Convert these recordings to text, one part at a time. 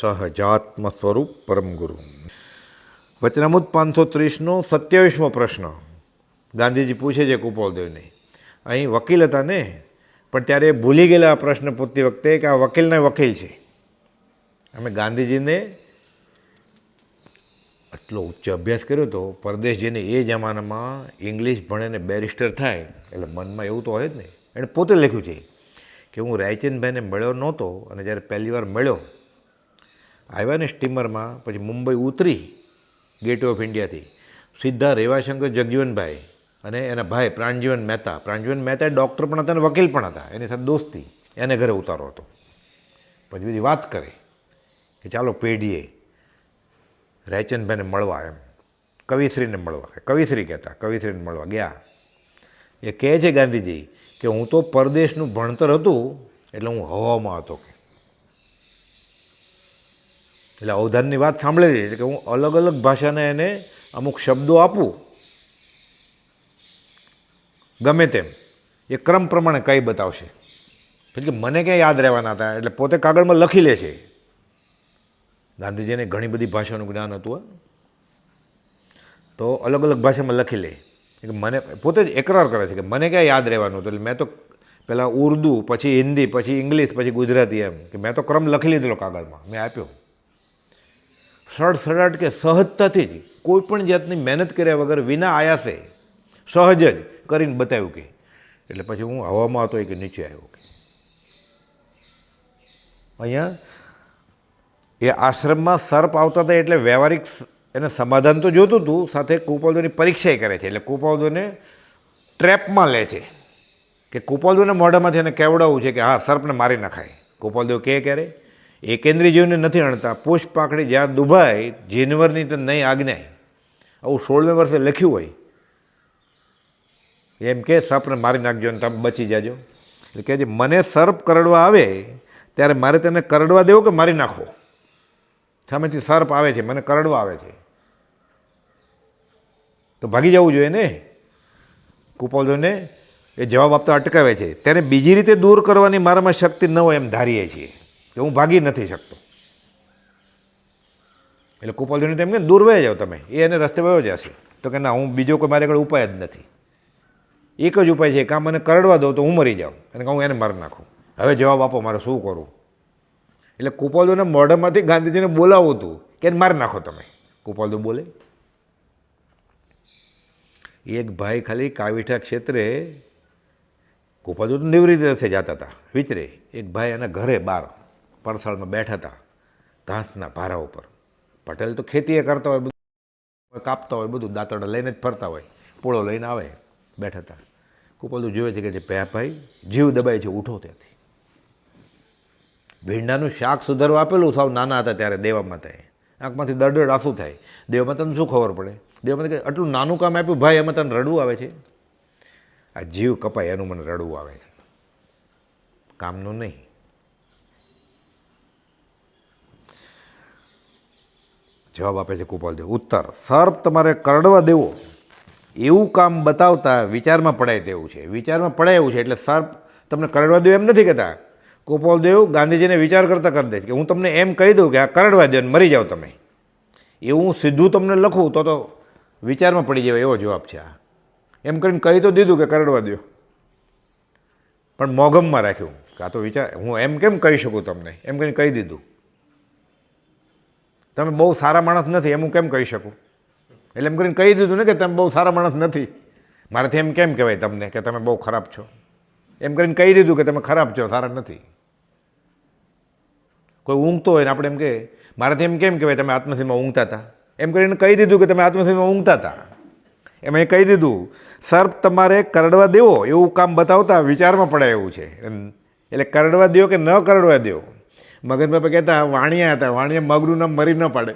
સહજાત્મ સ્વરૂપ પરમ ગુરુ. વચનામૃત પાંચસો ત્રીસનો સત્યાવીસમો પ્રશ્ન. ગાંધીજી પૂછે છે કુપાલદેવને, અહીં વકીલ હતા ને? પણ ત્યારે ભૂલી ગયેલા આ પ્રશ્ન પૂછતી વખતે કે આ વકીલના વકીલ છે. અમે ગાંધીજીને આટલો ઉચ્ચ અભ્યાસ કર્યો હતો પરદેશ જઈને એ જમાનામાં ઇંગ્લિશ ભણીને બેરિસ્ટર થાય, એટલે મનમાં એવું તો હોય જ ને. એણે પોતે લખ્યું છે કે, હું રાયચંદભાઈને મળ્યો નહોતો અને જ્યારે પહેલી વાર મળ્યો આવ્યા ને સ્ટીમરમાં, પછી મુંબઈ ઉતરી ગેટ ઓફ ઇન્ડિયાથી સીધા રેવાશંકર જગજીવનભાઈ અને એના ભાઈ પ્રાણજીવન મહેતા. પ્રાણજીવન મહેતા ડૉક્ટર પણ હતા અને વકીલ પણ હતા. એની સાથે દોસ્તી. એને ઘરે ઉતારો હતો. પછી બધી વાત કરે કે ચાલો પેઢીએ. રાયચંદભાઈને મળવા એમ. કવિશ્રીને મળવા. કવિશ્રી કહેતા, કવિશ્રીને મળવા ગયા. એ કહે છે ગાંધીજી કે હું તો પરદેશનું ભણતર હતું, એટલે હું હવામાં હતો કે. એટલે અવધાનની વાત સાંભળેલી એટલે કે હું અલગ અલગ ભાષાને એને અમુક શબ્દો આપું. ગમે તેમ. એ ક્રમ પ્રમાણે કઈ બતાવશે. એટલે કે મને ક્યાં યાદ રહેવાના હતા, એટલે પોતે કાગળમાં લખી લે છે. ગાંધીજીને ઘણી બધી ભાષાનું જ્ઞાન હતું. તો અલગ અલગ ભાષામાં લખી લે. કે મને પોતે જ એકરાર કરે છે કે મને ક્યાં યાદ રહેવાનું હતું. એટલે મેં તો પહેલાં ઉર્દુ, પછી હિન્દી, પછી ઇંગ્લિશ, પછી ગુજરાતી એમ. કે મેં તો ક્રમ લખી લીધેલો કાગળમાં. મેં આપ્યો. સડસડાટ કે સહજતાથી જ કોઈ પણ જાતની મહેનત કર્યા વગર વિના આયાસે સહજ જ કરીને બતાવ્યું કે, એટલે પછી હું હવામાં હતો કે નીચે આવ્યો કે. અહીંયા એ આશ્રમમાં સર્પ આવતા હતા એટલે વ્યવહારિક એને સમાધાન તો જોતું હતું, સાથે કુપાલદોની પરીક્ષાએ કરે છે, એટલે કુપાલદોને ટ્રેપમાં લે છે. કે કુપાલદોના મોઢામાંથી એને કેવડાવવું છે કે, હા, સર્પને મારી નખાય. કુપાલદેવ કહે ક્યારે? એકેન્દ્રી જીવને નથી અણતા. પુષ્પ પાકડી જ્યાં દુભાય, જીનવરની તો નહીં આજ્ઞાય. આવું સોળમે વર્ષે લખ્યું હોય. એમ કે સર્પને મારી નાખજો અને તમે બચી જાજો. એટલે કે જે મને સર્પ કરડવા આવે, ત્યારે મારે તેને કરડવા દેવો કે મારી નાખો સામેથી સર્પ આવે છે, મને કરડવા આવે છે. તો ભાગી જવું જોઈએ ને? કુપાલદોને એ જવાબ આપતા અટકાવે છે. તેને બીજી રીતે દૂર કરવાની મારામાં શક્તિ ન હોય એમ ધારીએ છીએ. કે હું ભાગી નથી શકતો. એટલે કુપાલદોને તેમ કે દૂર વહી જાઓ તમે. એ એને રસ્તે વયો જશે. તો કે ના, હું બીજો કોઈ મારી આગળ ઉપાય જ નથી. એક જ ઉપાય છે કાં મને કરડવા દો તો હું મરી જાઉં. અને હું એને મારી નાખું. હવે જવાબ આપો, મારે શું કરું એટલે કુપાલદોના મોઢામાંથી ગાંધીજીને બોલાવવું હતું કે મારી નાખો તમે. કુપાલદો બોલે. એક ભાઈ ખાલી કાવીઠા ક્ષેત્રે કુપાલદો તો નિવૃત્તિ રસ્તે જતા હતા. વિચરે. એક ભાઈ એના ઘરે બહાર પરસાળમાં બેઠા હતા ઘાસના ભારા ઉપર. પટેલ તો ખેતી એ કરતા હોય, બધું કાપતા હોય, બધું દાંતડા લઈને જ ફરતા હોય, પોળો લઈને આવે, બેઠા હતા. કુપાલદુ જોવે છે કે જે પે ભાઈ જીવ દબાય છે, ઉઠો ત્યાંથી. ભીંડાનું શાક સુધારવા આપેલું સાવ નાના હતા ત્યારે દેવામાં થાય આંખમાંથી દરદડ આંસુ થાય. દેવામાં તને શું ખબર પડે? દેવામાં કે આટલું નાનું કામ આપ્યું, ભાઈ, એમાં તને રડવું આવે છે? આ જીવ કપાય, એનું મને રડવું આવે છે. કામનું નહીં. જવાબ આપે છે કુપાલદેવ. ઉત્તર, સર્પ તમારે કરડવા દેવો. એવું કામ બતાવતા વિચારમાં પડાય તેવું છે. વિચારમાં પડાય એવું છે એટલે સર્પ તમને કરડવા દેવું એમ નથી કહેતા. ગોપાલદેવ ગાંધીજીને વિચાર કરતાં કરી દે કે હું તમને એમ કહી દઉં કે આ કરડવા દે મરી જાઓ તમે. એવું હું સીધું તમને લખું તો તો વિચારમાં પડી જાય એવો જવાબ છે આ. એમ કરીને કહી તો દીધું કે કરડવા દો. પણ મોગમમાં રાખ્યું કાં તો વિચાર હું એમ કેમ કહી શકું તમને? એમ કરીને કહી દીધું. તમે બહુ સારા માણસ નથી, એમ હું કેમ કહી શકું? એટલે એમ કરીને કહી દીધું ને કે તમે બહુ સારા માણસ નથી. મારાથી એમ કેમ કહેવાય તમને કે તમે બહુ ખરાબ છો? એમ કરીને કહી દીધું કે તમે ખરાબ છો, સારા નથી. કોઈ ઊંઘતો હોય ને આપણે એમ કે, મારાથી એમ કેમ કહેવાય તમે આત્મસીમાં ઊંઘતા હતા? એમ કરીને કહી દીધું કે તમે આત્મસીમાં ઊંઘતા હતા. એમ એ કહી દીધું, સર્પ તમારે કરડવા દેવો એવું કામ બતાવતા વિચારમાં પડે એવું છે. એટલે કરડવા દો કે ન કરડવા દો મગન બાપા કહેતા, વાણિયા હતા, વાણિયા મગરું નામ મરી ન પાડે.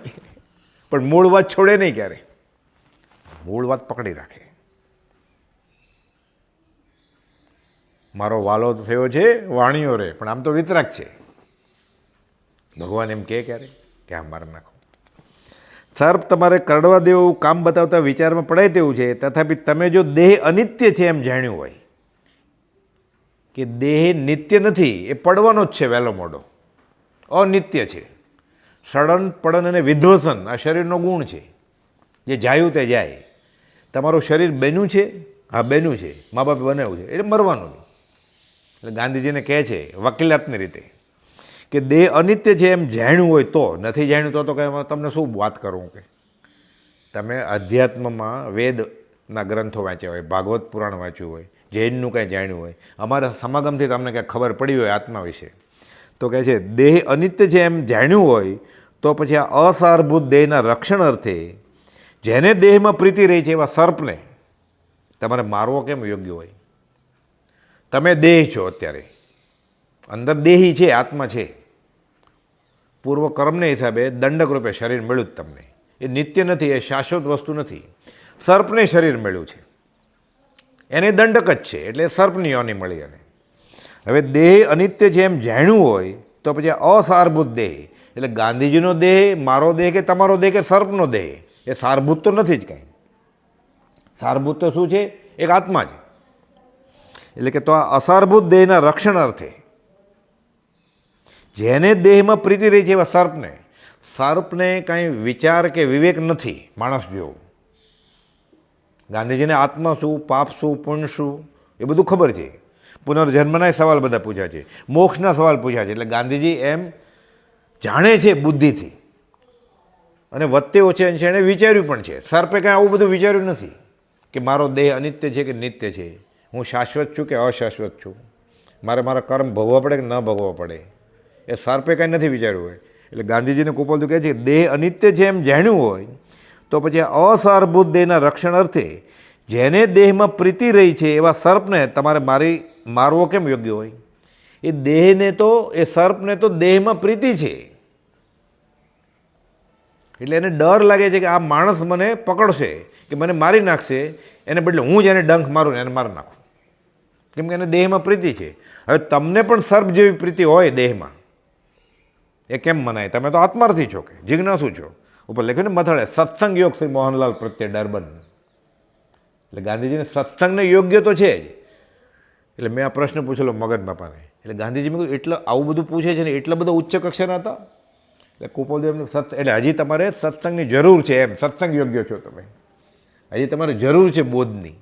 પણ મૂળ વાત છોડે નહીં ક્યારે. મૂળ વાત પકડી રાખે. મારો વાલો થયો છે, વાણિયો રે, પણ આમ તો વિતરાક છે. ભગવાન એમ કહે ક્યારે કે આ મારી નાખો. સર્પ તમારે કરડવા દેવું કામ બતાવતા વિચારમાં પડાય તેવું છે. તથાપી તમે જો દેહ અનિત્ય છે એમ જાણ્યું હોય, કે દેહ નિત્ય નથી, એ પડવાનો જ છે વહેલો મોડો અનિત્ય છે. સડન પડન અને વિધ્વસન આ શરીરનો ગુણ છે. જે જાયું તે જાય. તમારું શરીર બન્યું છે? હા, બન્યું છે. મા બાપે બનાવ્યું છે. એટલે મરવાનું. એટલે ગાંધીજીને કહે છે, વકીલાતની રીતે, કે દેહ અનિત્ય છે એમ જાણ્યું હોય તો, નથી જાણ્યું તો તો કે તમને શું વાત કરું કે? તમે અધ્યાત્મમાં વેદના ગ્રંથો વાંચ્યા હોય, ભાગવત પુરાણ વાંચ્યું હોય, જૈનનું કંઈ જાણ્યું હોય, અમારા સમાગમથી તમને કંઈ ખબર પડી હોય આત્મા વિશે. તો કહે છે, દેહ અનિત્ય છે એમ જાણ્યું હોય, તો પછી આ અસારભૂત દેહના રક્ષણ અર્થે જેને દેહમાં પ્રીતિ રહી છે એવા સર્પને તમારે મારવો કેમ યોગ્ય હોય? તમે દેહ છો અત્યારે. અંદર દેહી છે, આત્મા છે. પૂર્વ કર્મને હિસાબે દંડક રૂપે શરીર મળ્યું જ તમને. એ નિત્ય નથી, એ શાશ્વત વસ્તુ નથી. સર્પને શરીર મળ્યું છે. એને દંડક જ છે, એટલે સર્પની યોની મળી એને હવે દેહ અનિત્ય છે એમ જાણ્યું હોય, તો પછી અસારભૂત દેહ. એટલે ગાંધીજીનો દેહ, મારો દેહ કે તમારો દેહ કે સર્પનો દેહ? એ સારભૂત તો નથી જ કાંઈ. સારભૂત તો શું છે? એક આત્મા જ એટલે કે તો આ અસારભૂત દેહના રક્ષણ અર્થે જેને દેહમાં પ્રીતિ રહી છે એવા સર્પને સર્પને કાંઈ વિચાર કે વિવેક નથી, માણસ જેવો. ગાંધીજીને આત્મા શું, પાપ શું, પુણ્ય શું, એ બધું ખબર છે. પુનર્જન્મના સવાલ બધા પૂછ્યા છે. મોક્ષના સવાલ પૂછ્યા છે. એટલે ગાંધીજી એમ જાણે છે બુદ્ધિથી. અને વત્તે ઓછે અંશે એણે વિચાર્યું પણ છે. સર્પે કાંઈ આવું બધું વિચાર્યું નથી કે મારો દેહ અનિત્ય છે કે નિત્ય છે? હું શાશ્વત છું કે અશાશ્વત છું? મારે મારા કર્મ ભોગવવા પડે કે ન ભોગવવા પડે? એ સર્પે કાંઈ નથી વિચાર્યું હોય. એટલે ગાંધીજીને કુપોલતું કહે છે દેહ અનિત્ય છે એમ જાણ્યું હોય, તો પછી અસારભૂત દેહના રક્ષણ અર્થે જેને દેહમાં પ્રીતિ રહી છે એવા સર્પને તમારે મારી, મારવો કેમ યોગ્ય હોય? એ દેહને તો, એ સર્પને તો દેહમાં પ્રીતિ છે. એટલે એને ડર લાગે છે કે આ માણસ મને પકડશે, કે મને મારી નાખશે, એને બદલે હું જ એને ડંખ મારું ને એને મારી નાખું. કેમ કે એને દેહમાં પ્રીતિ છે. હવે તમને પણ સર્પ જેવી પ્રીતિ હોય દેહમાં, એ કેમ મનાય? તમે તો આત્માર્થી છો કે, જિજ્ઞાસુ છો. ઉપર લખ્યું ને મથળે, સત્સંગ યોગ શ્રી મોહનલાલ પ્રત્યે ડરબન એટલે ગાંધીજીને સત્સંગને યોગ્ય તો છે જ. એટલે મેં આ પ્રશ્ન પૂછેલો મગન બાપાને. એટલે ગાંધીજી મેં એટલે, આવું બધું પૂછે છે ને, એટલા બધા ઉચ્ચ કક્ષાના હતા? એટલે કુપોલદેવને સત્સ, એટલે હજી તમારે સત્સંગની જરૂર છે એમ. સત્સંગ યોગ્ય છો તમે. હજી તમારે જરૂર છે બોધની.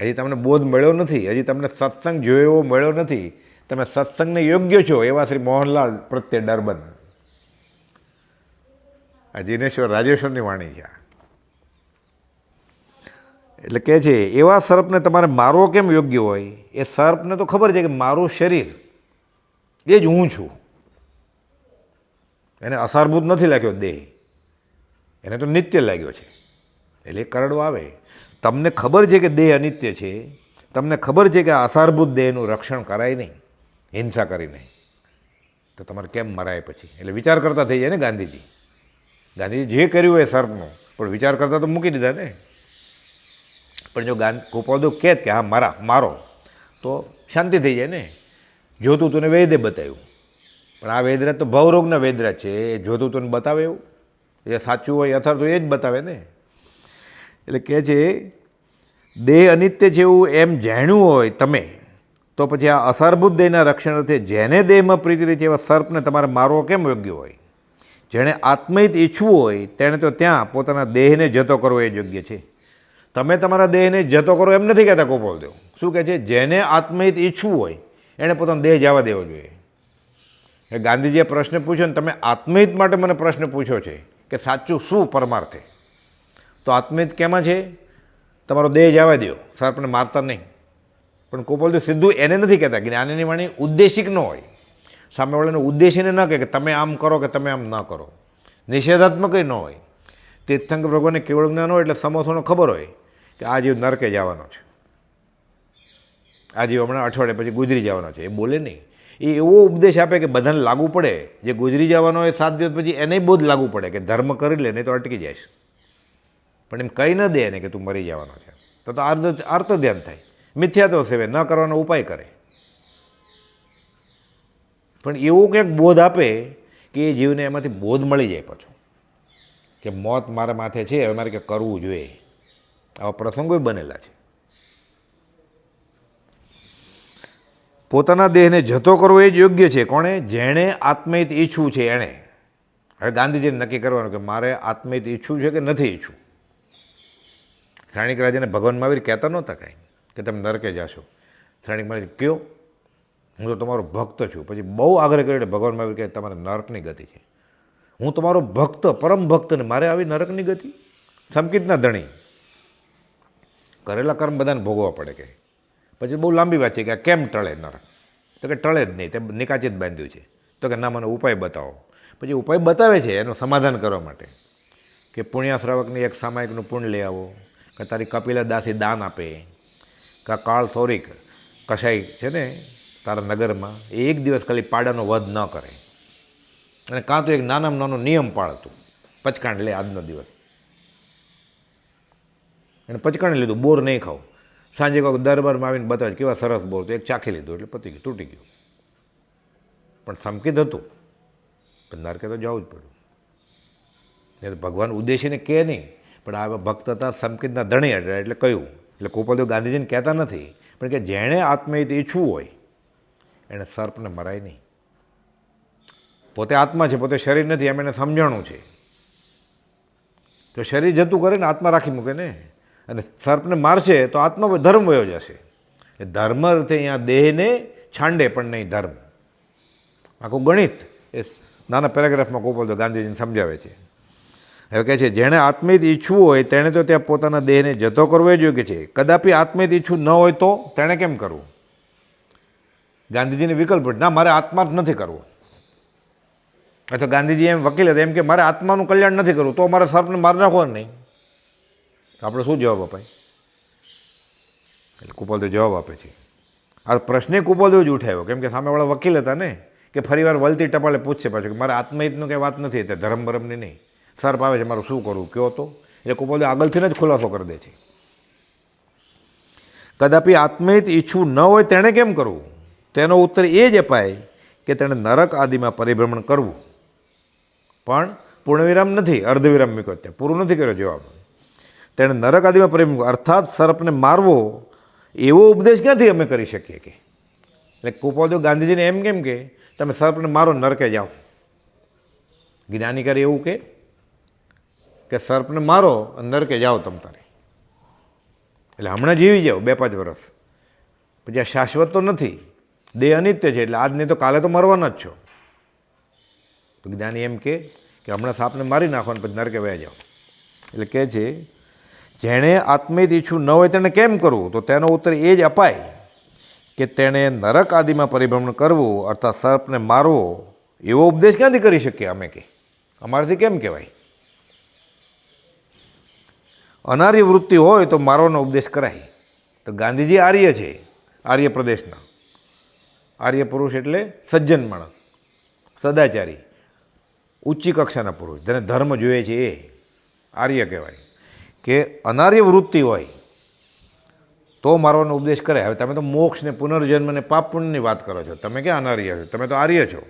હજી તમને બોધ મળ્યો નથી. હજી તમને સત્સંગ જોયો એવો મળ્યો નથી. તમે સત્સંગને યોગ્ય છો એવા શ્રી મોહનલાલ પ્રત્યે ડરબન. આ દિનેશ્વર રાજેશ્વરની વાણી છે આ. એટલે કહે છે, એવા સર્પને તમારે મારવો કેમ યોગ્ય હોય? એ સર્પને તો ખબર છે કે મારું શરીર એ જ હું છું. એને અસારભૂત નથી લાગ્યો દેહ. એને તો નિત્ય લાગ્યો છે. એટલે કરડો આવે. તમને ખબર છે કે દેહ અનિત્ય છે. તમને ખબર છે કે આ અસારભૂત દેહનું રક્ષણ કરાય નહીં. હિંસા કરીને તો તમારે કેમ મરાય પછી? એટલે વિચાર કરતા થઈ જાય ને ગાંધીજી. ગાંધીજી જે કર્યું હોય સર્પનું. પણ વિચાર કરતાં તો મૂકી દીધા ને. પણ જો ગાંધી ગોપાલદેવ કહે કે, હા, મારા, મારો. તો શાંતિ થઈ જાય ને. જોતું તું વૈદ્ય બતાવ્યું. પણ આ વેદરા તો ભવરોગના વેદરા છે. એ જોતું તું બતાવે એવું. એ સાચું હોય અથર તો એ જ બતાવે ને. એટલે કહે છે, દેહ અનિત્ય એવું એમ જાણ્યું હોય તમે, તો પછી આ અસારભૂત દેહના રક્ષણ અર્થે જેને દેહમાં પ્રીતિ રહી છે એવા સર્પને તમારે મારવો કેમ યોગ્ય હોય? જેણે આત્મહિત ઈચ્છવું હોય, તેણે તો ત્યાં પોતાના દેહને જતો કરવો એ યોગ્ય છે. તમે તમારા દેહને જતો કરો એમ નથી કહેતા ગોપાલદેવ. શું કહે છે? જેને આત્મહિત ઈચ્છવું હોય એણે પોતાનો દેહ જવા દેવો જોઈએ. એ ગાંધીજીએ પ્રશ્ન પૂછ્યો ને, તમે આત્મહિત માટે મને પ્રશ્ન પૂછ્યો છે કે સાચું શું પરમાર્થે? તો આત્મહિત કેમાં છે? તમારો દેહ જવા દો સર્પને મારતા નહીં. પણ કોપલદેવ સીધું એને નથી કહેતા જ્ઞાનની વાણી ઉદ્દેશિક ન હોય. સામેવાળાને ઉદ્દેશીને ન કહે કે તમે આમ કરો કે તમે આમ ન કરો. નિષેધાત્મક ન હોય. તીર્થંકર ભગવાનને કેવળ જ્ઞાન હોય એટલે સમોસોનો ખબર હોય કે આ જીવ નરકે જવાનો છે. આ જીવ હમણાં અઠવાડિયે પછી ગુજરી જવાનો છે. એ બોલે નહીં. એ એવો ઉપદેશ આપે કે બધાને લાગુ પડે. જે ગુજરી જવાનો હોય સાત દિવસ પછી એને બહુ જ લાગુ પડે કે ધર્મ કરી લે, નહીં તો અટકી જાય પણ એમ કહી ન દે એને કે તું મરી જવાનો છે. તો તો અર્ધ અર્થ ધ્યાન થાય. મિથ્યા તો સેવે, ન કરવાનો ઉપાય કરે. પણ એવો ક્યાંક બોધ આપે કે એ જીવને એમાંથી બોધ મળી જાય પાછો. કે મોત મારા માથે છે, હવે મારે કે કરવું જોઈએ. આવા પ્રસંગો બનેલા છે. પોતાના દેહને જતો કરવો એ જ યોગ્ય છે, કોણે? જેણે આત્મહિત ઈચ્છવું છે, એણે. હવે ગાંધીજીને નક્કી કરવાનું કે મારે આત્મહિત ઈચ્છવું છે કે નથી ઈચ્છવું શ્રાણિક રાજાને ભગવાન મહાવીર કહેતા નહોતા કાંઈ કે તમે નરકે જાશો. શ્રાણિક મહારાજ કયો હું તો તમારો ભક્ત છું. પછી બહુ આગ્રહ કર્યો એટલે ભગવાન મહાવીર કહે, તમારે નર્કની ગતિ છે. હું તમારો ભક્ત, પરમ ભક્તને મારે આવી નરકની ગતિ? સમકીતના ધણી. કરેલા કર્મ બધાને ભોગવવા પડે કે. પછી બહુ લાંબી વાત છે કે આ કેમ ટળે નરક? તો કે ટળે જ નહીં, તે નિકાચિત બાંધ્યું છે. તો કે ના, મને ઉપાય બતાવો. પછી ઉપાય બતાવે છે એનું સમાધાન કરવા માટે. કે પુણ્યાશ્રાવકને એક સામાયિકનું પુણ્ય લઈ આવો, કે તારી કપિલા દાસી દાન આપે, કે કાળ થોરીક કસાઈ છે ને, તારા નગરમાં એ એક દિવસ ખાલી પાડાનો વધ ન કરે. અને કાં તો એક નાનામાં નાનો નિયમ પાળતું પચકાંડ લે આજનો દિવસ. એને પચકાણી લીધું, બોર નહીં ખાવ. સાંજે કહો દરબારમાં આવીને બતાવે કેવા સરસ બોર તો એક ચાખી લીધું એટલે પતી ગયું, તૂટી ગયું. પણ સમકિત હતું. પણ નરકે તો જવું જ પડ્યું. એ તો ભગવાન ઉદ્દેશીને કહે નહીં, પણ આ ભક્ત હતા સમકિતના ધણી એટલે કહ્યું. એટલે કુપલદેવ ગાંધીજીને કહેતા નથી, પણ કે જેણે આત્મહિત ઈચ્છવું હોય એણે સર્પને મરાય નહીં. પોતે આત્મા છે, પોતે શરીર નથી, એમ એને સમજાણું છે. તો શરીર જતું કરે ને, આત્મા રાખી મૂકે ને. અને સર્પને મારશે તો આત્મા ધર્મ વયો જશે. એ ધર્મ અર્થે અહીંયા દેહને છાંડે પણ નહીં ધર્મ. આખું ગણિત એ નાના પેરેગ્રાફમાં ગોપાલ ગાંધીજીને સમજાવે છે. હવે કહે છે, જેણે આત્મિત ઈચ્છવું હોય, તેણે તો ત્યાં પોતાના દેહને જતો કરવો જોઈએ કે છે. કદાપી આત્મિત ઈચ્છવું ન હોય તો તેણે કેમ કરવું? ગાંધીજીને વિકલ્પ ના, મારે આત્માર્થ નથી કરવો. અથવા ગાંધીજી એમ વકીલ હતા, એમ કે મારે આત્માનું કલ્યાણ નથી કરવું, તો મારે સર્પને મારી નાખો નહીં. આપણે શું જવાબ અપાય? એટલે કુપલદેવ જવાબ આપે છે. આ પ્રશ્ને કુપલદેવ જ ઉઠાવ્યો, કેમ કે સામેવાળા વકીલ હતા ને, કે ફરીવાર વલતી ટપાલે પૂછશે પાછું કે મારે આત્મહિતનું કંઈ વાત નથી, તે ધર્મ બરમની નહીં. સર્પ આવે છે, મારું શું કરવું કયો તો? એટલે કુપલદેવ આગળથી જ ખુલાસો કરી દે છે. કદાપી આત્મહિત ઈચ્છવું ન હોય, તેણે કેમ કરવું? તેનો ઉત્તર એ જ અપાય કે તેણે નરક આદિમાં પરિભ્રમણ કરવું. પણ પૂર્ણવિરામ નથી, અર્ધવિરામ મૂક્યો અત્યારે પૂરું નથી કર્યો જવાબ. તેણે નરક આદિમાં પ્રેમ અર્થાત સર્પને મારવો એવો ઉપદેશ ક્યાંથી અમે કરી શકીએ કે? એટલે કુપાલદેવ ગાંધીજીને એમ કેમ કે, તમે સર્પને મારો, નરકે જાઓ. જ્ઞાની કરે એવું કે કે સર્પને મારો, નરકે જાઓ તમ તારે. એટલે હમણાં જીવી જાઓ, બે પાંચ વર્ષ પછી આ શાશ્વત તો નથી. દેહ અનિત્ય છે, એટલે આજ નહીં તો કાલે તો મરવાના જ છો. તો જ્ઞાની એમ કે હમણાં સાપને મારી નાખો ને પછી નરકે વયા જાઓ. એટલે કહે છે, જેણે આત્મિત ઈચ્છું ન હોય તેણે કેમ કરવું? તો તેનો ઉત્તર એ જ અપાય કે તેણે નરક આદિમાં પરિભ્રમણ કરવું અર્થાત સર્પને મારવો, એવો ઉપદેશ ક્યાંથી કરી શકીએ અમે કે? અમારાથી કેમ કહેવાય? અનાર્ય વૃત્તિ હોય તો મારવાનો ઉપદેશ કરાય. તો ગાંધીજી આર્ય છે, આર્ય પ્રદેશના. આર્ય પુરુષ એટલે સજ્જન માણસ, સદાચારી. ઊંચી કક્ષાના પુરુષ, જેને ધર્મ જોઈએ છે એ, આર્ય કહેવાય, કે અનાર્ય વૃત્તિ હોય, તો મારવાનો ઉપદેશ કરે. હવે તમે તો મોક્ષ ને પુનર્જન્મ ને પાપ પુણ્યની વાત કરો છો. તમે ક્યાં અનાર્ય છો? તમે તો આર્ય છો.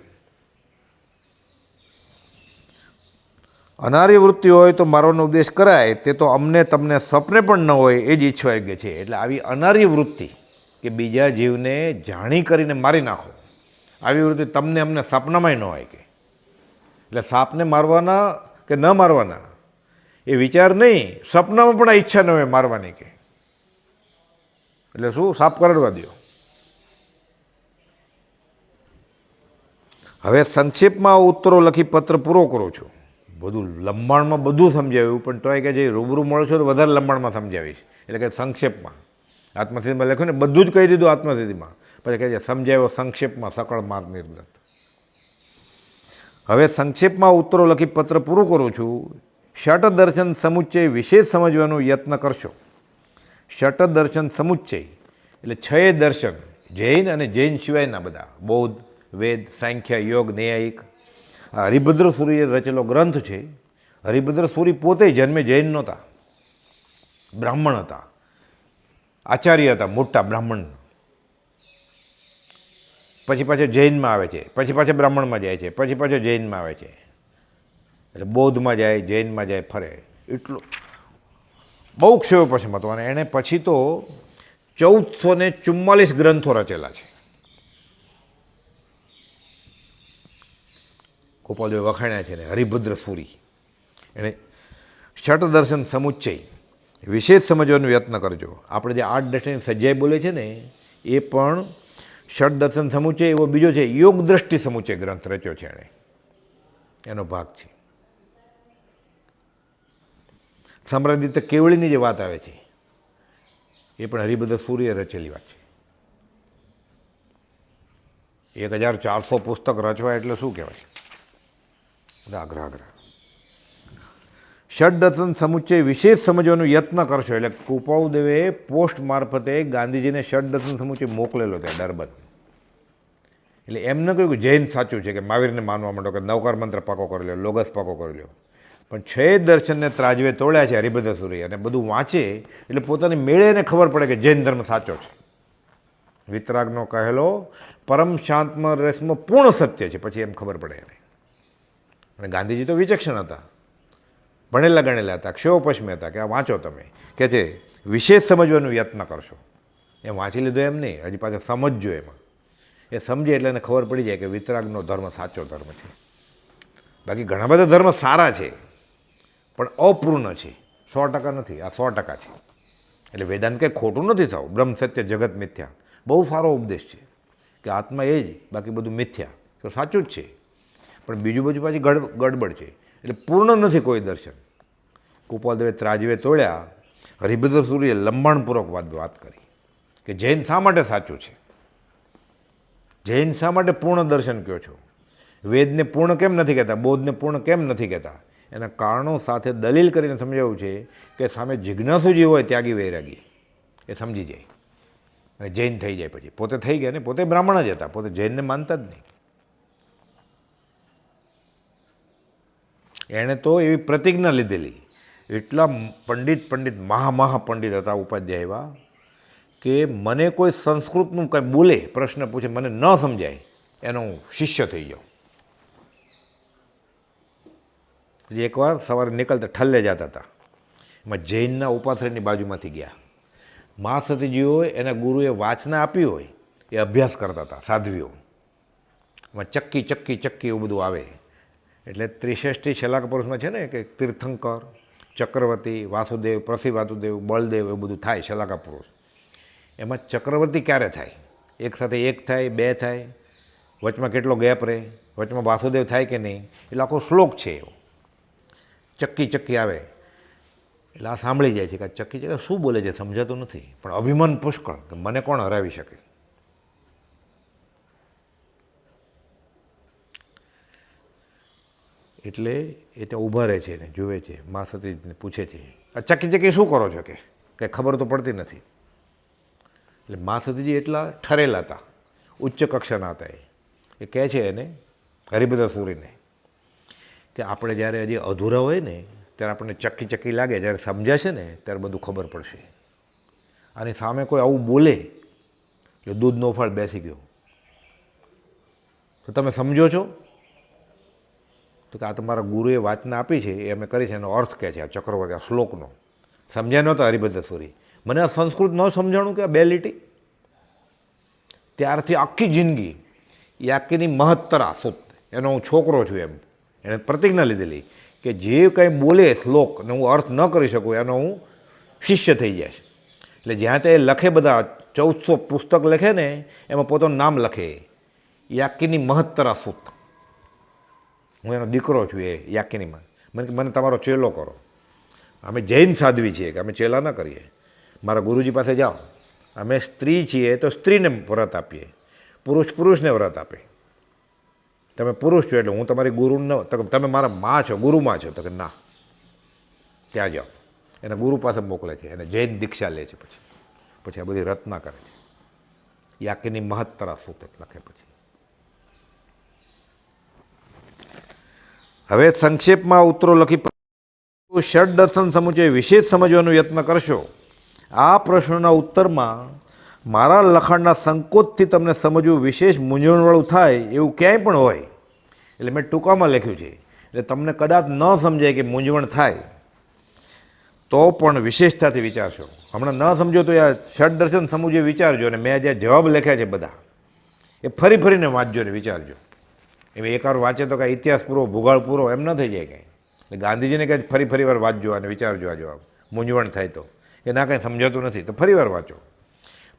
અનાર્ય વૃત્તિ હોય તો મારવાનો ઉપદેશ કરાય, તે તો અમને તમને સપને પણ ન હોય એ જ ઈચ્છવા યોગ્ય છે. એટલે આવી અનાર્ય વૃત્તિ, કે બીજા જીવને જાણી કરીને મારી નાખો. આવી વૃત્તિ તમને અમને સપનામાંય ન હોય કે. એટલે સાપને મારવાના કે ન મારવાના? એ વિચાર નહીં. સપનામાં પણ આ ઈચ્છા ન હોય મારવાની કે. એટલે શું? સાપ કરડવા દો હવે સંક્ષેપમાં ઉત્તરો લખી પત્ર પૂરો કરું છું. બધું લંબાણમાં બધું સમજાવ્યું પણ તોય કે જે રૂબરૂ મળશો તો વધારે લંબાણમાં સમજાવીશ. એટલે કે સંક્ષેપમાં આત્મસિદ્ધિમાં લખ્યું ને બધું જ કહી દીધું આત્મસ્થિતિમાં. પછી કહે છે, સમજાવ્યો સંક્ષેપમાં સકળ માર્ગ નિર્ગત. હવે સંક્ષેપમાં ઉત્તરો લખી પત્ર પૂરું કરું છું. ષટ દર્શન સમુચ્ચય વિશેષ સમજવાનો યત્ન કરશો. ષટ દર્શન સમુચ્ચય, એટલે છ દર્શન, જૈન અને જૈન સિવાયના બધા, બૌદ્ધ, વેદ, સાંખ્ય, યોગ, ન્યાયિક. આ હરિભદ્ર સૂરીએ રચેલો ગ્રંથ છે. હરિભદ્ર સૂરી પોતે જન્મે જૈન નહોતા. બ્રાહ્મણ હતા. આચાર્ય હતા, મોટા બ્રાહ્મણ. પછી પાછો જૈનમાં આવે છે, પછી પાછા બ્રાહ્મણમાં જાય છે, પછી પાછો જૈનમાં આવે છે. એટલે બૌદ્ધમાં જાય, જૈનમાં જાય, ફરે. એટલું. બહુ ક્ષયો પછી મતો અને એણે પછી તો ચૌદસો ને ચુમ્માલીસ ગ્રંથો રચેલા છે. ગોપાલદેવ વખાણ્યા છે ને, હરિભદ્ર સુરી. એણે ષટ દર્શન સમુચ્ચય, વિશેષ સમજવાનો પ્રયત્ન કરજો. આપણે જે આઠ દર્શન સજ્જાઈ બોલે છે ને, એ પણ ષટ દર્શન સમુચ્ચય એવો બીજો છે, યોગ દ્રષ્ટિ સમુચય ગ્રંથ રચ્યો છે એણે. એનો ભાગ છે. સામ્રાજ્ય કેવળીની જે વાત આવે છે, એ પણ હરિભદ્ર સૂર્ય રચેલી વાત છે. એક હજાર ચારસો પુસ્તક રચવા એટલે શું કહેવાય? બધા આગ્રહ આગ્રહ ષડ દર્શન સમુચ્ચય વિશેષ સમજવાનો યત્ન કરશો એટલે કુપાઉદેવે પોસ્ટ મારફતે ગાંધીજીને ષડ દર્શન સમુચ્ચય મોકલેલો ત્યાં ડરબન એટલે એમને કહ્યું કે જૈન સાચું છે કે મહાવીરને માનવા માંડો કે નવકાર મંત્ર પાકો કરી લ્યો લોગસ પાકો કરી લ્યો પણ છે દર્શનને ત્રાજવે તોડ્યા છે હરિભદ્ર સુરી અને બધું વાંચે એટલે પોતાની મેળે એને ખબર પડે કે જૈન ધર્મ સાચો છે વિતરાગનો કહેલો પરમ શાંતમાં રસમાં પૂર્ણ સત્ય છે પછી એમ ખબર પડે એને અને ગાંધીજી તો વિચક્ષણ હતા ભણેલા ગણેલા હતા ક્ષયોપશ્મી હતા, કે આ વાંચો તમે. કે છે, વિશેષ સમજવાનો યત્ન કરશો. એમ વાંચી લીધો એમ નહીં, હજી પાછું સમજજો એમાં. એ સમજે એટલે એને ખબર પડી જાય કે વિતરાગનો ધર્મ સાચો ધર્મ છે. બાકી ઘણા બધા ધર્મ સારા છે, પણ અપૂર્ણ છે. સો ટકા નથી, આ સો ટકા છે. એટલે વેદાંત કંઈ ખોટું નથી થવું. બ્રહ્મ, સત્ય, જગત, મિથ્યા. બહુ સારો ઉપદેશ છે, કે આત્મા એ જ, બાકી બધું મિથ્યા. તો સાચું જ છે. પણ બીજું બાજુ પાછી ગડ, ગડબડ છે. એટલે પૂર્ણ નથી કોઈ દર્શન. કુપાલદેવે ત્રાજવે તોડ્યા, હરિભદ્ર સૂર્યએ લંબાણપૂર્વક વાત વાત કરી કે જૈન શા માટે સાચું છે? જૈન શા માટે પૂર્ણ દર્શન કહો છો? વેદને પૂર્ણ કેમ નથી કહેતા? બૌદ્ધને પૂર્ણ કેમ નથી કહેતા? એના કારણો સાથે દલીલ કરીને સમજાવ્યું છે કે સામે જિજ્ઞાસુ જે હોય ત્યાગી વૈરાગી. એ સમજી જાય. અને જૈન થઈ જાય પછી. પોતે થઈ ગયા ને? પોતે બ્રાહ્મણ જ હતા. પોતે જૈનને માનતા જ નહીં. એણે તો એવી પ્રતિજ્ઞા લીધેલી. એટલા પંડિત પંડિત મહા મહા પંડિત હતા ઉપાધ્યાય એવા કે મને કોઈ સંસ્કૃતનું કંઈ બોલે, પ્રશ્ન પૂછે, મને ન સમજાય, એનો હું શિષ્ય થઈ જાઉં એકવાર સવારે નીકળતા ઠલ્લે જતા હતા. એમાં જૈનના ઉપાશ્રયની બાજુમાંથી ગયા. મા સતીજીઓ એના ગુરુએ વાચના આપી હોય, એ અભ્યાસ કરતા હતા, સાધ્વીઓ. એમાં ચક્કી ચક્કી ચક્કી એવું બધું આવે. એટલે ત્રિશ્રેષ્ઠી છેલ્લા પુરુષમાં છે ને કે તીર્થંકર, ચક્રવર્તી, વાસુદેવ પ્રસિ વાસુદેવ, બળદેવ એવું બધું થાય છેલ્લા પુરુષ. એમાં ચક્રવર્તી ક્યારે થાય? એક સાથે એક થાય, બે થાય? વચમાં કેટલો ગેપ રહે? વચમાં વાસુદેવ થાય કે નહીં? એટલે આખો શ્લોક છે એવો. ચક્કી ચક્કી આવે. એટલે આ સાંભળી જાય છે કે ચક્કી ચક્કી, શું બોલે છે સમજાતું નથી. પણ અભિમાન પુષ્કળ કે મને કોણ હરાવી શકે? એટલે એ ત્યાં ઊભા રહે છે ને, જુએ છે, મા સતીજને પૂછે છે. આ ચક્કી ચક્કી શું કરો છો કે? કંઈ ખબર તો પડતી નથી. એટલે મા સતીજી એટલા ઠરેલા હતા, ઉચ્ચ કક્ષાના હતા એ. એ કહે છે એને હરિભદ્ર સૂરીને કે આપણે જ્યારે હજી અધૂરા હોય ને, ત્યારે આપણને ચક્કી ચક્કી લાગે, જ્યારે સમજાશે ને, ત્યારે બધું ખબર પડશે. આની સામે કોઈ આવું બોલે, એટલે દૂધનો ફળ બેસી ગયો. તો તમે સમજો છો? તો કે આ તમારા ગુરુએ વાચના આપી છે, એ અમે કરી છે, એનો અર્થ કહે છે આ ચક્રવર્તી, આ શ્લોકનો. સમજ્યા નહોતો હરિભદ્ર મને આ સંસ્કૃત ન સમજાણું કે બે લીટી ત્યારથી આખી જિંદગી યાકીની મહત્તરા સુત એનો હું છોકરો છું એમ. એણે પ્રતિજ્ઞા લીધેલી કે જે કંઈ બોલે શ્લોક ને હું અર્થ ન કરી શકું, એનો હું શિષ્ય થઈ જાય એટલે જ્યાં તે લખે બધા, ચૌદસો પુસ્તક લખે ને, એમાં પોતાનું નામ લખે. યાકીની મહત્તરા સુત હું એનો દીકરો છું એ, યાકિનીમાં. મને મને તમારો ચેલો કરો. અમે જૈન સાધ્વી છીએ કે અમે ચેલા ન કરીએ. મારા ગુરુજી પાસે જાઓ. અમે સ્ત્રી છીએ તો સ્ત્રીને વ્રત આપીએ. પુરુષ પુરુષને વ્રત આપે. તમે પુરુષ છો એટલે હું તમારી ગુરુ ન, તમે મારા મા છો, ગુરુમાં છો. તો કે, ના. ત્યાં જાઓ. એને ગુરુ પાસે મોકલે છે. એને જૈન દીક્ષા લે છે પછી. પછી આ બધી રચના કરે છે. યાકીની મહત્તરા સૂત લખે પછી. હવે સંક્ષેપમાં ઉત્તરો લખી ષડ દર્શન સમુચય વિશેષ સમજવાનો યત્ન કરશો. આ પ્રશ્નના ઉત્તરમાં મારા લખાણના સંકોચથી તમને સમજવું વિશેષ મૂંઝવણવાળું થાય એવું ક્યાંય પણ હોય. એટલે મેં ટૂંકામાં લખ્યું છે. એટલે તમને કદાચ ન સમજાય કે મૂંઝવણ થાય, તો પણ વિશેષતાથી વિચારશો. હમણાં ન સમજો તો આ ષડ દર્શન સમુચય વિચારજો અને મેં જે જવાબ લખ્યા છે બધા. એ ફરી ફરીને વાંચજો ને વિચારજો. એમ એકવાર વાંચે તો કાંઈ ઇતિહાસ પૂરો, ભૂગોળ પૂરો, એમ ન થઈ જાય કંઈ. ગાંધીજીને કંઈ ફરી ફરી વાર વાંચજો અને વિચારજો આ જવાબ મૂંઝવણ થાય તો. કે ના કંઈ સમજાતું નથી, તો ફરી વાર વાંચો.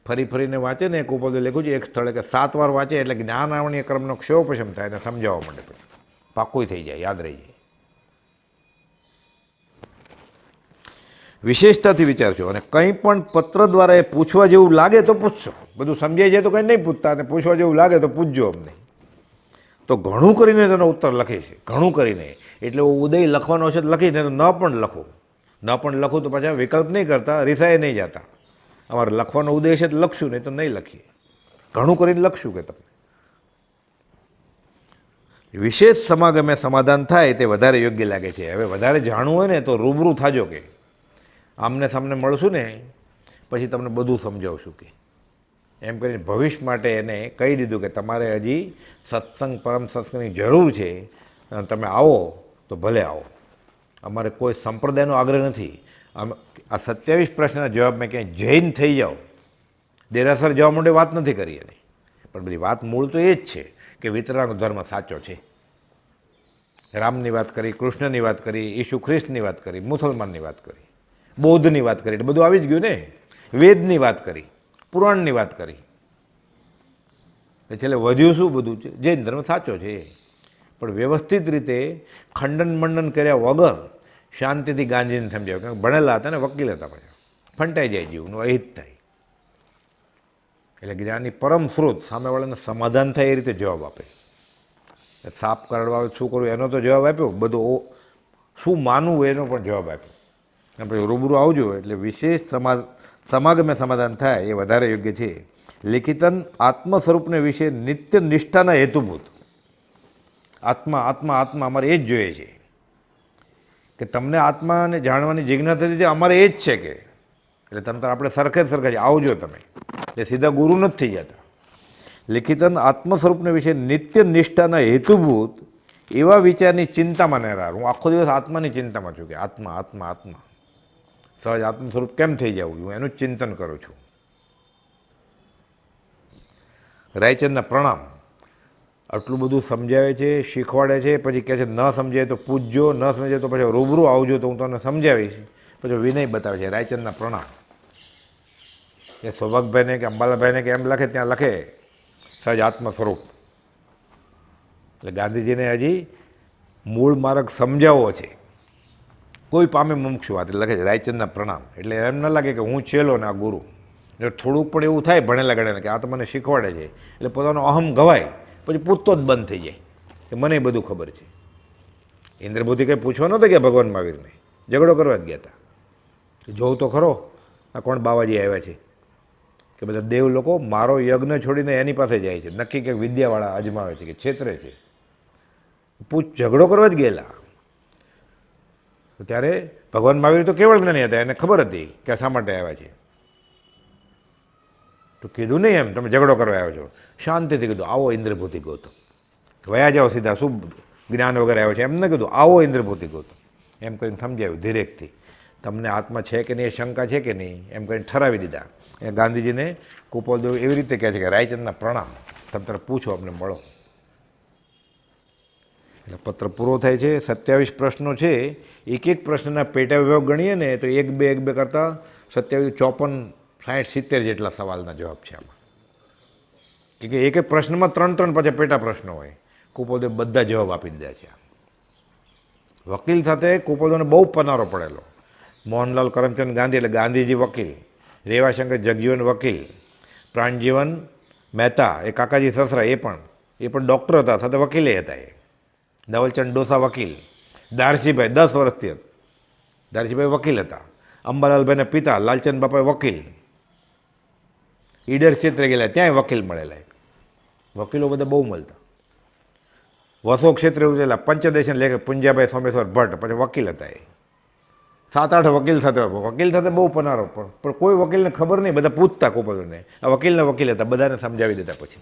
ફરી ફરીને વાંચે ને એક ઉપર લખ્યું છે, એક સ્થળે કે સાત વાર વાંચે એટલે જ્ઞાન આવણીય ક્રમનો ક્ષયોપશમ થાય અને સમજાવવા માટે પછી. પાકું થઈ જાય, યાદ રહી જાય. વિશેષતાથી વિચારજો અને કંઈ પણ પત્ર દ્વારા એ પૂછવા જેવું લાગે તો પૂછશો. બધું સમજાઈ જાય તો કંઈ નહીં પૂછતા અને પૂછવા જેવું લાગે તો પૂછજો અમને. તો ઘણું કરીને તેનો ઉત્તર લખે છે. ઘણું કરીને. એટલે ઉદય લખવાનો છે તો લખીને તો ન પણ લખું. ન પણ લખું તો પાછા વિકલ્પ નહીં કરતા, રિસાય નહીં જતા. અમારે લખવાનો ઉદય છે તો લખશું, નહીં તો નહીં લખીએ. ઘણું કરીને લખશું કે તમે વિશેષ સમાગમે સમાધાન થાય તે વધારે યોગ્ય લાગે છે. હવે વધારે જાણવું હોય ને તો રૂબરૂ થાજો કે. આમને સામને મળશું ને, પછી તમને બધું સમજાવશું કે. એમ કરીને ભવિષ્ય માટે એને કહી દીધું કે તમારે હજી સત્સંગ, પરમ સત્સંગની જરૂર છે. અને તમે આવો તો ભલે આવો. અમારે કોઈ સંપ્રદાયનો આગ્રહ નથી. અમે આ સત્યાવીસ પ્રશ્નના જવાબ મેં ક્યાંય જૈન થઈ જાઓ. દેરાસર જવા માટે વાત નથી કરી એની. પણ બધી વાત મૂળ તો એ જ છે કે વિતરાનો ધર્મ સાચો છે. રામની વાત કરી, કૃષ્ણની વાત કરી, ઈસુ ખ્રિસ્તની વાત કરી, મુસલમાનની વાત કરી, બૌદ્ધની વાત કરી. એટલે બધું આવી જ ગયું ને? વેદની વાત કરી. પુરાણની વાત કરી. છેલ્લે વધ્યું શું બધું છે? જૈન ધર્મ સાચો છે. પણ વ્યવસ્થિત રીતે ખંડન મંડન કર્યા વગર શાંતિથી ગાંધીને સમજાવ્યું. કારણ ભણેલા હતા ને, વકીલ હતા પાછા. ફંટાઈ જાય જીવનું, અહિત થાય. એટલે જ્ઞાનની પરમ સ્ત્રોત સામેવાળાને સમાધાન થાય એ રીતે જવાબ આપે. સાપ કરડવા શું કરવું? એનો તો જવાબ આપ્યો. બધો શું માનવું એનો પણ જવાબ આપ્યો. પછી રૂબરૂ આવજો. એટલે વિશેષ સમા સમાગમે સમાધાન થાય એ વધારે યોગ્ય છે. લિખિતન આત્મ સ્વરૂપને વિશે નિત્ય નિષ્ઠાના હેતુભૂત. આત્મા આત્મા આત્મા અમારે એ જ જોઈએ છે. કે તમને આત્માને જાણવાની જિજ્ઞાસા છે, અમારે એ જ છે કે. એટલે તમે આપણે સરખે સરખા છે આવજો તમે. એ સીધા ગુરુ નથી થઈ જતા. લિખિતન આત્મ સ્વરૂપને વિશે નિત્ય નિષ્ઠાના હેતુભૂત એવા વિચારની ચિંતામાં ન રહા. હું આખો દિવસ આત્માની ચિંતામાં છું કે આત્મા આત્મા આત્મા. સહજ આત્મ સ્વરૂપ કેમ થઈ જવું હું એનું ચિંતન કરું છું. રાયચંદના પ્રણામ. આટલું બધું સમજાવે છે, શીખવાડે છે, પછી કહે છે, ન સમજાય તો પૂછજો, ન સમજાય તો પછી રૂબરૂ આવજો તો હું તમને સમજાવીશ. પછી વિનય બતાવે છે, રાયચંદના પ્રણામ. એ સૌભાગભાઈને કે અંબાલાભાઈને કે એમ લખે, ત્યાં લખે, સહજ આત્મ સ્વરૂપ એટલે ગાંધીજીને હજી મૂળ માર્ગ સમજાવવો છે. કોઈ પામે મુમક્ષુ વાત, એટલે લખે છે, રાયચંદના પ્રણામ. એટલે એમ ન લાગે કે હું છેલો ને આ ગુરુ. એટલે થોડુંક પણ એવું થાય ભણેલા ગણેલા કે આ તો મને શીખવાડે છે. એટલે પોતાનો અહમ ગવાય, પછી પૂછતો જ બંધ થઈ જાય. કે મને બધું ખબર છે. ઇન્દ્રબુદ્ધિ કંઈ પૂછવા નહોતો કે ભગવાન મહાવીરને? ઝઘડો કરવા જ ગયા હતા જોઉં તો ખરો, આ કોણ બાવાજી આવ્યા છે? કે બધા દેવ લોકો મારો યજ્ઞ છોડીને એની પાસે જાય છે. નક્કી કે વિદ્યાવાળા અજમાવે છે, કે છેતરે છે. પૂછ, ઝઘડો કરવા જ ગયેલા. તો ત્યારે ભગવાન મહાવીર તો કેવળ જ્ઞાની હતા, એને ખબર હતી કે શા માટે આવ્યા છે. તો કીધું નહીં એમ, તમે ઝઘડો કરવા આવ્યો છો. શાંતિથી કીધું, આવો ઇન્દ્રભૂતિ ગૌતમ. વયા જાઓ સીધા, શું જ્ઞાન વગર આવ્યો છે? એમ ન કીધું, આવો ઇન્દ્રભૂતિ ગૌતમ. એમ કરીને સમજાવ્યું ધીરેકથી તમને આત્મા છે કે નહીં, એ શંકા છે કે નહીં, એમ કરીને ઠરાવી દીધા. એ ગાંધીજીને કુપોલદેવ એવી રીતે કહે છે કે, રાયચંદના પ્રણામ. તમે તરફ પૂછો, અમને મળો. એટલે પત્ર પૂરો થાય છે, સત્યાવીસ પ્રશ્નો છે એક એક પ્રશ્નના પેટા વિભાગ ગણીએ ને તો એક, બે એક, બે કરતાં સત્યાવીસ, ચોપન, સાઠ, સિત્તેર જેટલા સવાલના જવાબ છે આમાં. કે એક એક પ્રશ્નમાં ત્રણ ત્રણ પાછા પેટા પ્રશ્નો હોય. કુપોદે બધા જવાબ આપી દીધા છે વકીલ સાથે કુપોદોને બહુ પનારો પડેલો. મોહનલાલ કરમચંદ ગાંધી એટલે ગાંધીજી વકીલ, રેવાશંકર જગજીવન વકીલ, પ્રાણજીવન મહેતા, એ કાકાજી સસરા એ પણ એ પણ ડૉક્ટર હતા, સાથે વકીલે હતા એ. ધવલચંદ ડોસા વકીલ. દારસીભાઈ દસ વર્ષથી હતા દારસીભાઈ વકીલ હતા. અંબાલાલભાઈના પિતા, લાલચંદ બાપાએ વકીલ. ઈડર ક્ષેત્રે ગયેલા, ત્યાંય વકીલ મળેલા વકીલો બધા બહુ મળતા. વસો ક્ષેત્રે ઉજેલા પંચદેશન લેખક પુંજાભાઈ સોમેશ્વર ભટ્ટ, પછી વકીલ હતા એ. સાત આઠ વકીલ સાથે વકીલ સાથે બહુ પનારો, પણ કોઈ વકીલને ખબર નહીં, બધા પૂછતા કોપરને આ વકીલના વકીલ હતા, બધાને સમજાવી દેતા પછી.